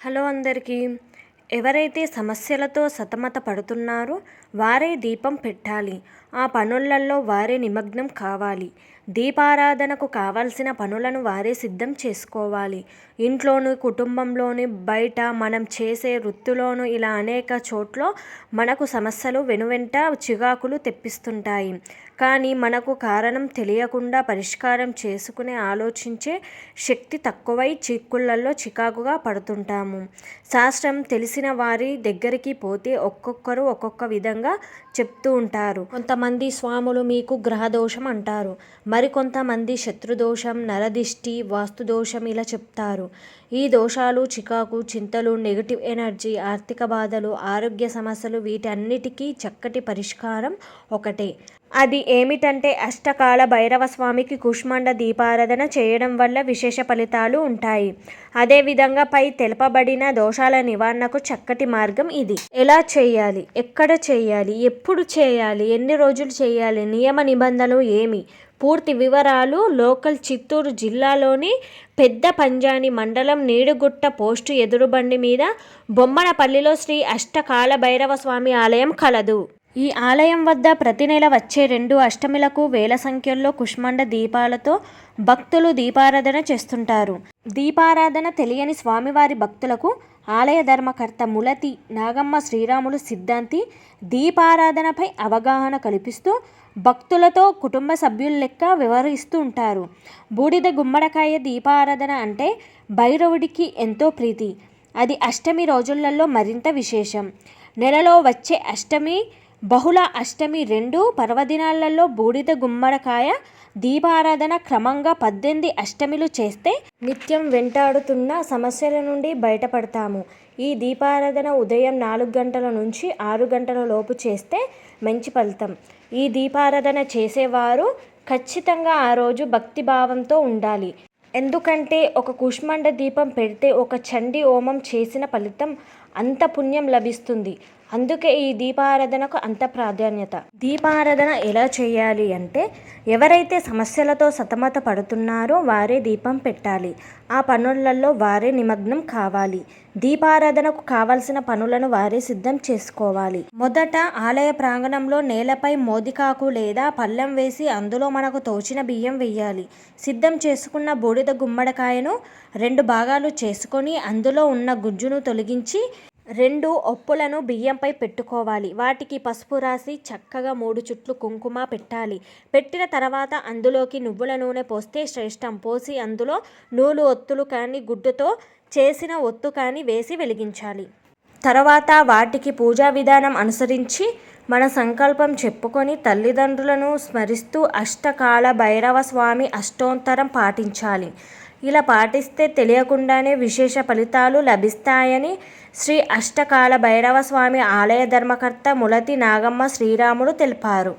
Hello అందరికీ. ఎవరైతే సమస్యలతో సతమత పడుతున్నారో వారే దీపం పెట్టాలి. ఆ పనులలో వారే నిమగ్నం కావాలి. దీపారాధనకు కావలసిన పనులను వారే సిద్ధం చేసుకోవాలి. ఇంట్లోను కుటుంబంలోని బయట మనం చేసే వృత్తిలోను ఇలా అనేక చోట్ల మనకు సమస్యలు వెనువెంట చికాకులు తెప్పిస్తుంటాయి. కానీ మనకు కారణం తెలియకుండా పరిష్కారం చేసుకునే ఆలోచించే శక్తి తక్కువై చిక్కులలో చికాకుగా పడుతుంటాము. శాస్త్రం తెలిసిన వారి దగ్గరికి పోతే ఒక్కొక్కరు ఒక్కొక్క విధంగా చెప్తూ ఉంటారు. కొంతమంది స్వాములు మీకు గ్రహదోషం అంటారు. మరికొంతమంది శత్రుదోషం నరదిష్టి వాస్తుదోషం ఇలా చెప్తారు. ఈ దోషాలు చికాకు చింతలు నెగిటివ్ ఎనర్జీ ఆర్థిక బాధలు ఆరోగ్య సమస్యలు వీటన్నిటికీ చక్కటి పరిష్కారం ఒకటే. అది ఏమిటంటే అష్టకాల భైరవ స్వామికి కుష్మండ దీపారాధన చేయడం వల్ల విశేష ఫలితాలు ఉంటాయి. అదేవిధంగా పై తెలుపబడిన దోషాల నివారణకు చక్కటి మార్గం ఇది. ఎలా చేయాలి? ఎక్కడ చేయాలి? ఎప్పుడు చేయాలి? ఎన్ని రోజులు చేయాలి? నియమ నిబంధనలు ఏమి? పూర్తి వివరాలు లోకల్ చిత్తూరు జిల్లాలోని పెద్ద పంజాని మండలం నీడుగుట్ట పోస్టు ఎదురుబండి మీద బొమ్మనపల్లిలో శ్రీ అష్టకాల భైరవ స్వామి ఆలయం కలదు. ఈ ఆలయం వద్ద ప్రతి నెల వచ్చే రెండు అష్టమిలకు వేల సంఖ్యలో కుష్మండ దీపాలతో భక్తులు దీపారాధన చేస్తుంటారు. దీపారాధన తెలియని స్వామివారి భక్తులకు ఆలయ ధర్మకర్త ములతి నాగమ్మ శ్రీరాములు సిద్ధాంతి దీపారాధనపై అవగాహన కల్పిస్తూ భక్తులతో కుటుంబ సభ్యుల లెక్క వివరిస్తూ ఉంటారు. బూడిద గుమ్మడికాయ దీపారాధన అంటే భైరవుడికి ఎంతో ప్రీతి. అది అష్టమి రోజులలో మరింత విశేషం. నెలలో వచ్చే అష్టమి బహుళ అష్టమి రెండు పర్వదినాలలో బూడిద గుమ్మడికాయ దీపారాధన క్రమంగా పద్దెనిమిది అష్టమిలు చేస్తే నిత్యం వెంటాడుతున్న సమస్యల నుండి బయటపడతాము. ఈ దీపారాధన ఉదయం నాలుగు గంటల నుంచి ఆరు గంటల లోపు చేస్తే మంచి ఫలితం. ఈ దీపారాధన చేసేవారు ఖచ్చితంగా ఆ రోజు భక్తిభావంతో ఉండాలి. ఎందుకంటే ఒక కుష్మండ దీపం పెడితే ఒక చండి హోమం చేసిన ఫలితం అంత పుణ్యం లభిస్తుంది. అందుకే ఈ దీపారాధనకు అంత ప్రాధాన్యత. దీపారాధన ఎలా చేయాలి అంటే ఎవరైతే సమస్యలతో సతమత పడుతున్నారో వారే దీపం పెట్టాలి. ఆ పనులలో వారే నిమగ్నం కావాలి. దీపారాధనకు కావలసిన పనులను వారే సిద్ధం చేసుకోవాలి. మొదట ఆలయ ప్రాంగణంలో నేలపై మోదికాకు లేదా పళ్ళెం వేసి అందులో మనకు తోచిన బియ్యం వేయాలి. సిద్ధం చేసుకున్న బూడిద గుమ్మడికాయను రెండు భాగాలు చేసుకొని అందులో ఉన్న గుజ్జును తొలగించి రెండు ఒప్పులను బియ్యంపై పెట్టుకోవాలి. వాటికి పసుపు రాసి చక్కగా మూడు చుట్లు కుంకుమ పెట్టాలి. పెట్టిన తర్వాత అందులోకి నువ్వుల నూనె పోస్తే శ్రేష్టం. పోసి అందులో నూలు ఒత్తులు కానీ గుడ్డుతో చేసిన ఒత్తు కానీ వేసి వెలిగించాలి. తర్వాత వాటికి పూజా విధానం అనుసరించి మన సంకల్పం చెప్పుకొని తల్లిదండ్రులను స్మరిస్తూ అష్టకాల భైరవ స్వామి అష్టోత్తరం పాటించాలి. ఇలా పాటిస్తే తెలియకుండానే విశేష ఫలితాలు లభిస్తాయని శ్రీ అష్టకాల భైరవ స్వామి ఆలయ ధర్మకర్త ములతి నాగమ్మ శ్రీరాములు తెలిపారు.